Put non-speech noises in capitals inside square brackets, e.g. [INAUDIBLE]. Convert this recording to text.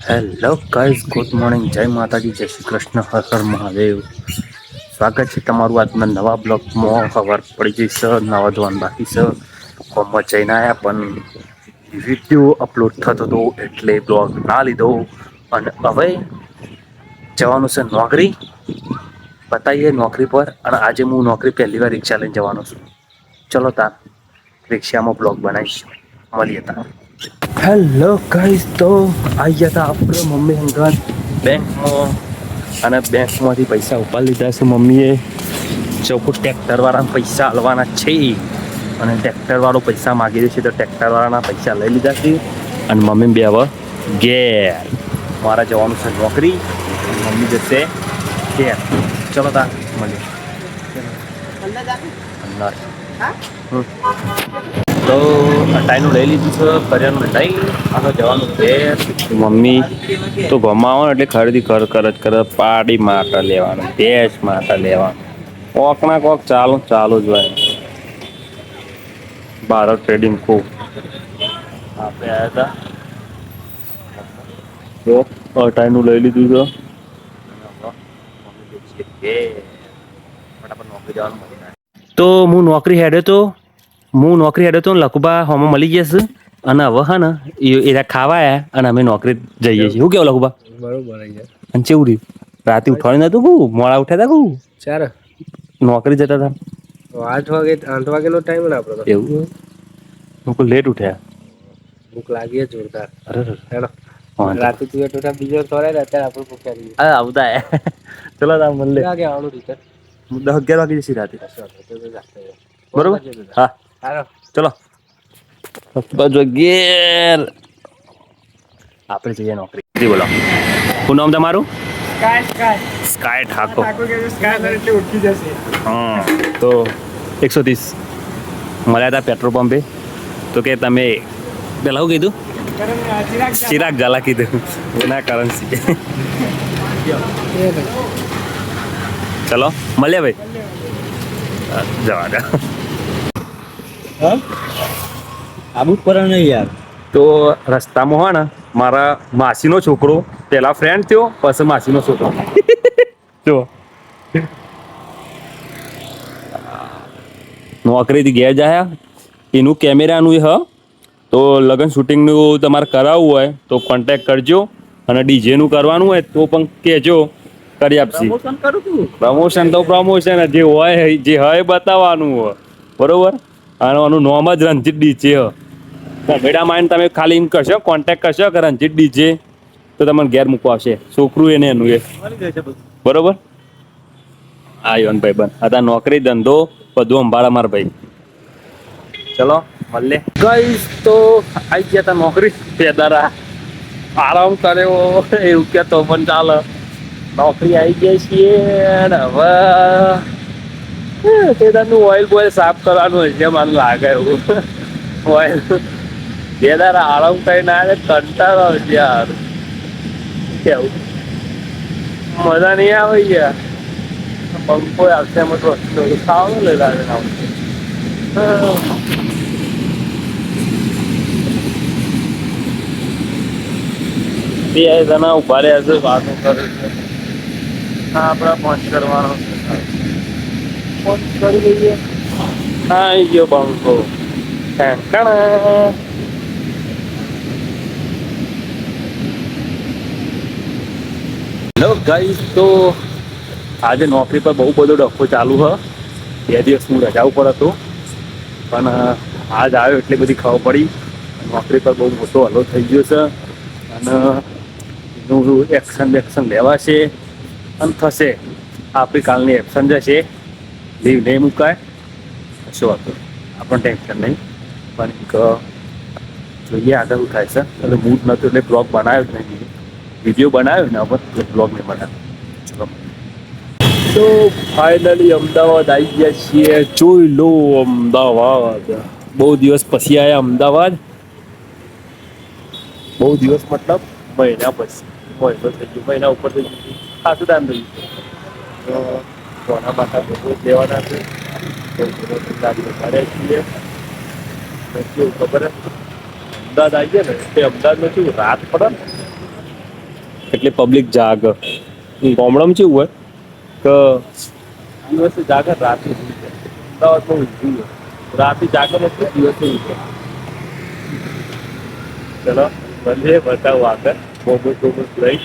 Hello guys good morning જય માતાજી જય શ્રી કૃષ્ણ હર હર મહાદેવ સ્વાગત છે તમારું આજના નવા બ્લોગમાં ખબર પડી જઈ છે નવા ધોવાન બાકી છે ફોર્મમાં જઈને આવ્યા પણ વીડિયો અપલોડ થતો હતો એટલે બ્લોગ ના લીધો અને હવે જવાનું છે નોકરી બતાવીએ નોકરી પર અને આજે હું નોકરી પહેલી વાર રિક્ષા લઈને જવાનો છું ચલો તાર રિક્ષામાં બ્લોગ બનાવીશ મળીએ તાર હેલો ગાઈસ તો આવી ગયા હતા આપણે મમ્મી અંગત બેંકમાં અને બેંકમાંથી પૈસા ઉપાડી લીધા છે મમ્મીએ. ચોખ્ખું ટ્રેક્ટરવાળાને પૈસા હાલવાના છે. અને ટ્રેક્ટરવાળો પૈસા માગી દેશે તો ટ્રેક્ટરવાળાના પૈસા લઈ લીધા છે. અને મમ્મી બે હવે ઘેર. મારા જવાનું છે નોકરી. મમ્મી જશે ઘેર. ચલો તા મળીએ. અંદર. તો અટાઈનું લઈ લીધું છે કર્યાનું લઈ આગળ જવાનું છે. મમ્મી તો ગમાવો ને એટલે ખરીદી કર કર જ કરે પાડી માટા લેવાનું ભેંસ માટા લેવાનું. કોક ના કોક ચાલુ ચાલુ જ હોય. ભારત ટ્રેડિંગ ખૂબ. આપણે આવ્યા હતા. જો અટાઈનું લઈ લીધું છે. તો હું નોકરી હેડ તો? હું નોકરી હેડો તો ને લખુબા હોમાં મળી જશે અને હવે હા ને એ એરા ખાવા આયા અને અમે નોકરી જઈએ છીએ. શું કેવું લખુબા બરોબર અને ચેવું રહ્યું? રાતે ઉઠવાનું નતું કું મોડા ઉઠ્યા હતા કું ચાર. નોકરી જતા હતા આઠ વાગે આઠ વાગેનો ટાઈમ ને આપણો એવું? હું લેટ ઉઠ્યા. ભૂખ લાગી જોરદાર. અરે. હેડો. રાતે તું એટલું બીજો થોડે ને અત્યારે આપણે ભૂખ્યા રહીએ. આ આવતા. ચલો તા મળે વાગે આવવાનું રિટર્ન હું દસ અગિયાર વાગે જશે રાતે. બરોબર? હા. ચલો. બાજુ ઘેર. આપણે જઈએ નોકરી. જી બોલો. શું નામ તમારું? Sky Sky. Sky Thakor. Thakor કે સ્કાય એટલે ઉઠી જશે. હા તો એકસો ત્રીસ. મળ્યા હતા પેટ્રોલ પંપે. તો કે તમે પેલા શું કીધું? ચિરાગ ઝાલા કીધું. એના કરન્સી ચલો મળ્યા ભાઈ. જવા દે. આબુ પર નહીં યાર. તો રસ્તામાં હોય ને મારા માસીનો છોકરો પેલા ફ્રેન્ડ થયો પછી માસીનો છોકરો. [LAUGHS] જો. નોકરીથી ઘેર જાય એનું કેમેરાનું એ હ. તો લગન શૂટિંગનું તમારે કરાવવું હોય તો કોન્ટેક કરજો. અને ડીજેનું કરવાનું હોય તો પણ કહેજો. કરી આપશે. પ્રમોશન તું પ્રમોશન જે હોય જે હોય બતાવવાનું હોય. બરોબર? અને આનું નામ જ રણજીત છે ભેડા માઇન્ડ તમે ખાલી એમ કરશો કોન્ટેક્ટ કરશો કે રણજીત ડીજે તો તમને ઘેર મૂકવા આવશે. છોકરું એને એનું એ. બરોબર? હા યોન ભાઈ બન હતા નોકરી, ધંધો, બધું અંબાળા માર ભાઈ. ચલો મળે ગઈશ તો આવી ગયા તા નોકરી. પેદારા. આરામ કર્યો. એવું કહેતો પણ ચાલે. નોકરી આવી ગયા છીએ. હવે પેદારનું ઓઇલ બોઇલ સાફ કરવાનું હશે મને લાગે એવું. ઓઇલ કેદાર આરામ કરીને આવે, કંટાળો આવશે યાર. કેવું? મજા નહીં આવે યાર. પંખો આવશે, એમાં તો ખાવાનું લઈ લાવે જણા ઊભા રહ્યા છે, વાતો કરે છે. હા, આપણે પહોંચ કરવાનો છે. પહોંચ કરી દઈએ હા આવી ગયો બંકો. હેલો ગાઈસ તો આજે નોકરી પર બહુ બધો ડખો ચાલુ હ. બે દિવસ હું રજા ઉપર હતો. પણ આજ આવ્યો એટલી બધી ખબર પડી. નોકરી પર બહુ મોટો હલો થઈ ગયો છે. અને એનું એક્શન બેક્શન લેવાશે. અને થશે. આપણી કાલની એક્શન જશે. લીવ નહીં મુકાય. શું નહીં. આપણને ટેન્શન નહીં. પણ જોઈએ આગળ થાય છે. એટલે મૂડ નહોતું એટલે બ્લોગ બનાવ્યો જ નહીં. વીડિયો બનાવ્યો ને એટલે બ્લોગ નહીં બનાવ્યો. તો ફાઇનલી અમદાવાદ આવી ગયા છીએ. જોઈ લો અમદાવાદ. બહુ દિવસ પછી આવ્યા અમદાવાદ. બહુ દિવસ મતલબ મહિના પછી. મહિનો થઈ ગયો. મહિના ઉપર થઈ ગયું. ખાસું ટાઈમ થઈ ગયું. કોના માથા બધું જ લેવાના છે? તો થોડો ગાડી વધારે છીએ. કેવું ખબર અમદાવાદ આવીએ ને તે અમદાવાદમાં કેવું રાત પડે ને? એટલે પબ્લિક જાગ. ગામડામાં કેવું હોય? કે દિવસે જાગે રાતે સુઈ જાય. અમદાવાદમાં ઊંધું હોય રાતે જાગે દિવસે ઊંઘે ચલો ભલે બતાવું આગળ. મોમોસ મોમોસ લઈ